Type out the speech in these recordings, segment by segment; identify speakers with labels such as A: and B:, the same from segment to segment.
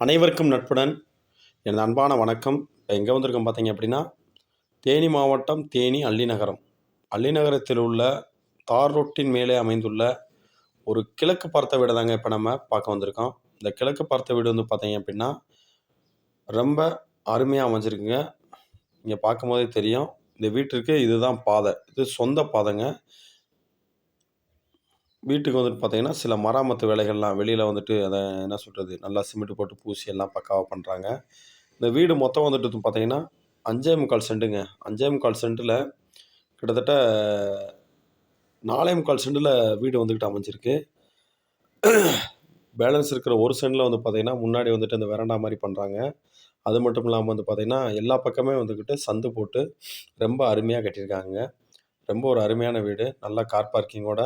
A: அனைவருக்கும் நட்புடன். எனது அன்பான வணக்கம். இப்போ எங்கே வந்திருக்கோம் பார்த்தீங்க அப்படின்னா தேனி மாவட்டம் தேனி அள்ளிநகரம் அள்ளிநகரத்தில் உள்ள தார் ரோட்டின் மேலே அமைந்துள்ள ஒரு கிழக்கு பார்த்த வீடு தாங்க இப்போ நம்ம பார்க்க வந்திருக்கோம். இந்த கிழக்கு பார்த்த வீடு வந்து பார்த்தீங்க அப்படின்னா ரொம்ப அருமையாக அமைஞ்சிருக்குங்க. இங்கே பார்க்கும்போதே தெரியும். இந்த வீட்டிற்கு இதுதான் பாதை. இது சொந்த பாதைங்க. வீட்டுக்கு வந்துட்டு பார்த்தீங்கன்னா சில மராமத்து வேலைகள்லாம் வெளியில் வந்துட்டு அதை என்ன சொல்கிறது நல்லா சிமெண்ட் போட்டு பூசி எல்லாம் பக்காவாக பண்ணுறாங்க இந்த வீடு மொத்தம் வந்துட்டு பார்த்தீங்கன்னா அஞ்சே முக்கால் சென்ட்டுங்க. அஞ்சே முக்கால் சென்ட்டில் கிட்டத்தட்ட நாலே முக்கால் சென்ட்டில் வீடு வந்துக்கிட்டு அமைஞ்சிருக்கு. பேலன்ஸ் இருக்கிற ஒரு சென்டில் வந்து பார்த்தீங்கன்னா முன்னாடி வந்துட்டு அந்த வெரண்டா மாதிரி பண்ணுறாங்க அது மட்டும் இல்லாமல் வந்து பார்த்தீங்கன்னா எல்லா பக்கமே வந்துக்கிட்டு சந்து போட்டு ரொம்ப அருமையாக கட்டியிருக்காங்க. ரொம்ப ஒரு அருமையான வீடு. நல்லா கார் பார்க்கிங்கோட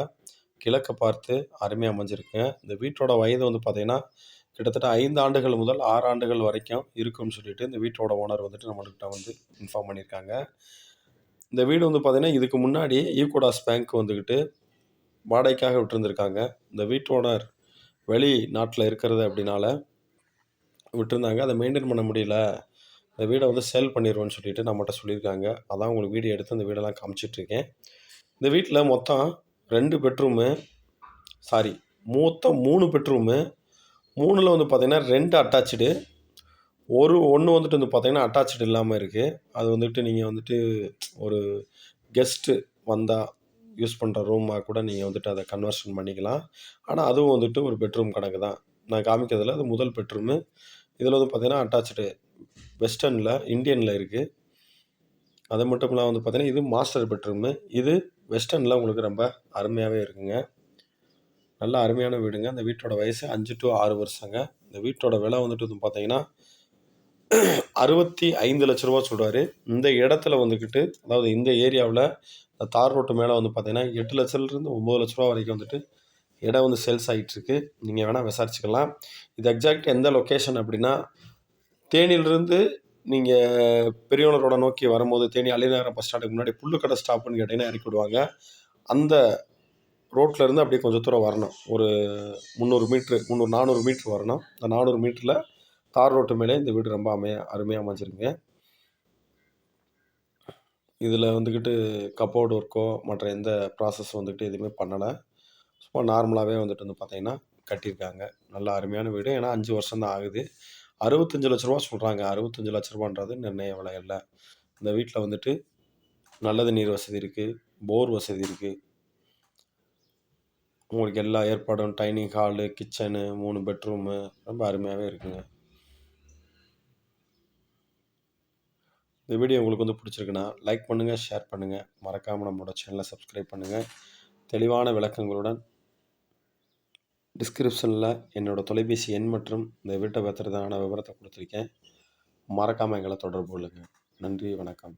A: கிழக்க பார்த்து அருமையாக அமைஞ்சிருக்கேன் இந்த வீட்டோட வயது வந்து பார்த்தீங்கன்னா கிட்டத்தட்ட ஐந்து ஆண்டுகள் முதல் ஆறு ஆண்டுகள் வரைக்கும் இருக்கும்னு சொல்லிட்டு இந்த வீட்டோட ஓனர் வந்துட்டு நம்மள்கிட்ட வந்து இன்ஃபார்ம் பண்ணியிருக்காங்க இந்த வீடு வந்து பார்த்தீங்கன்னா இதுக்கு முன்னாடி ஈகோடாஸ் பேங்க் வந்துக்கிட்டு வாடகைக்காக விட்டுருந்துருக்காங்க. இந்த வீட்டு ஓனர் வெளி நாட்டில் இருக்கிறது அப்படின்னால விட்டுருந்தாங்க. அதை மெயின்டைன் பண்ண முடியல. இந்த வீடை வந்து சேல் பண்ணிடுவோன்னு சொல்லிட்டு நம்மகிட்ட சொல்லியிருக்காங்க. அதான் உங்களுக்கு வீடியோ எடுத்து அந்த வீடெல்லாம் காமிச்சிட்ருக்கேன் இந்த வீட்டில் மொத்தம் ரெண்டு பெட்ரூமு சாரி மொத்தம் மூணு பெட்ரூமு. மூணில் வந்து பார்த்திங்கன்னா ரெண்டு அட்டாச்சுடு ஒரு ஒன்று வந்துட்டு வந்து பார்த்திங்கன்னா அட்டாச்சுடு இல்லாமல் இருக்குது அது வந்துட்டு நீங்கள் வந்துட்டு ஒரு கெஸ்ட்டு வந்தால் யூஸ் பண்ணுற ரூமாக கூட நீங்கள் வந்துட்டு அதை கன்வர்ஷன் பண்ணிக்கலாம். ஆனால் அதுவும் வந்துட்டு ஒரு பெட்ரூம் கணக்கு தான். நான் காமிக்கிறதுல அது முதல் பெட்ரூமு இதில் வந்து பார்த்திங்கன்னா அட்டாச்சுடு வெஸ்டர்னில் இந்தியனில் இருக்குது அது மட்டும் இல்லாமல் வந்து பார்த்திங்கன்னா இது மாஸ்டர் பெட்ரூமு இது வெஸ்டர்னில் உங்களுக்கு ரொம்ப அருமையாகவே இருக்குங்க. நல்ல அருமையான வீடுங்க. இந்த வீட்டோட வயசு அஞ்சு டு ஆறு வருஷங்க. இந்த வீட்டோட விலை வந்துட்டு வந்து பார்த்தீங்கன்னா அறுபத்தி ஐந்து லட்ச ரூபா சொல்கிறாரு இந்த இடத்துல வந்துக்கிட்டு அதாவது இந்த ஏரியாவில் இந்த தார் ரோட்டு மேலே வந்து பார்த்தீங்கன்னா எட்டு லட்சத்துலேருந்து ஒம்பது லட்ச ரூபா வரைக்கும் வந்துட்டு இடம் வந்து சேல்ஸ் ஆகிட்டுருக்கு நீங்கள் வேணால் விசாரிச்சுக்கலாம். இது எக்ஸாக்ட் எந்த லொக்கேஷன் அப்படின்னா தேனியிலிருந்து நீங்கள் பெரியவனரோட நோக்கி வரும்போது தேனி அலைநகரம் பஸ் ஸ்டாண்டுக்கு முன்னாடி புல்லுக்கடை ஸ்டாப்புன்னு கேட்டிங்கன்னா இறக்கி விடுவாங்க. அந்த ரோட்டில் இருந்து அப்படியே கொஞ்சம் தூரம் வரணும். ஒரு முந்நூறு மீட்ரு முந்நூறு நானூறு மீட்ரு வரணும். அந்த நானூறு மீட்டரில் தார் ரோட்டு மேலே இந்த வீடு ரொம்ப அமைய அருமையாக அமைஞ்சிருங்க இதில் வந்துக்கிட்டு கப்போர்டு ஒர்க்கோ மற்ற எந்த ப்ராசஸ் வந்துக்கிட்டு எதுவுமே பண்ணலை. சும்மா நார்மலாகவே வந்துட்டு வந்து பார்த்திங்கன்னா கட்டியிருக்காங்க. நல்லா அருமையான வீடு. ஏன்னா அஞ்சு வருஷம் தான் ஆகுது. அறுபத்தஞ்சு லட்ச ரூபா சொல்கிறாங்க அறுபத்தஞ்சு லட்ச ரூபான்றது நிர்ணய விலை இல்லை இந்த வீட்டில் வந்துட்டு நல்லது நீர் வசதி இருக்குது போர் வசதி இருக்குது உங்களுக்கு எல்லா ஏற்பாடும் டைனிங் ஹாலு கிச்சனு மூணு பெட்ரூமு ரொம்ப அருமையாகவே இருக்குங்க. இந்த வீடியோ உங்களுக்கு வந்து பிடிச்சிருக்குன்னா லைக் பண்ணுங்கள் ஷேர் பண்ணுங்கள் மறக்காமல் நம்மளோட சேனலை சப்ஸ்கிரைப் பண்ணுங்கள் தெளிவான விளக்கங்களுடன் டிஸ்கிரிப்ஷனில் என்னோடய தொலைபேசி எண் மற்றும் இந்த வீட்டை பத்திரதான விவரத்தை கொடுத்துருக்கேன். மறக்காமல் எங்களை தொடர்பு கொள்ளுங்கள் நன்றி வணக்கம்.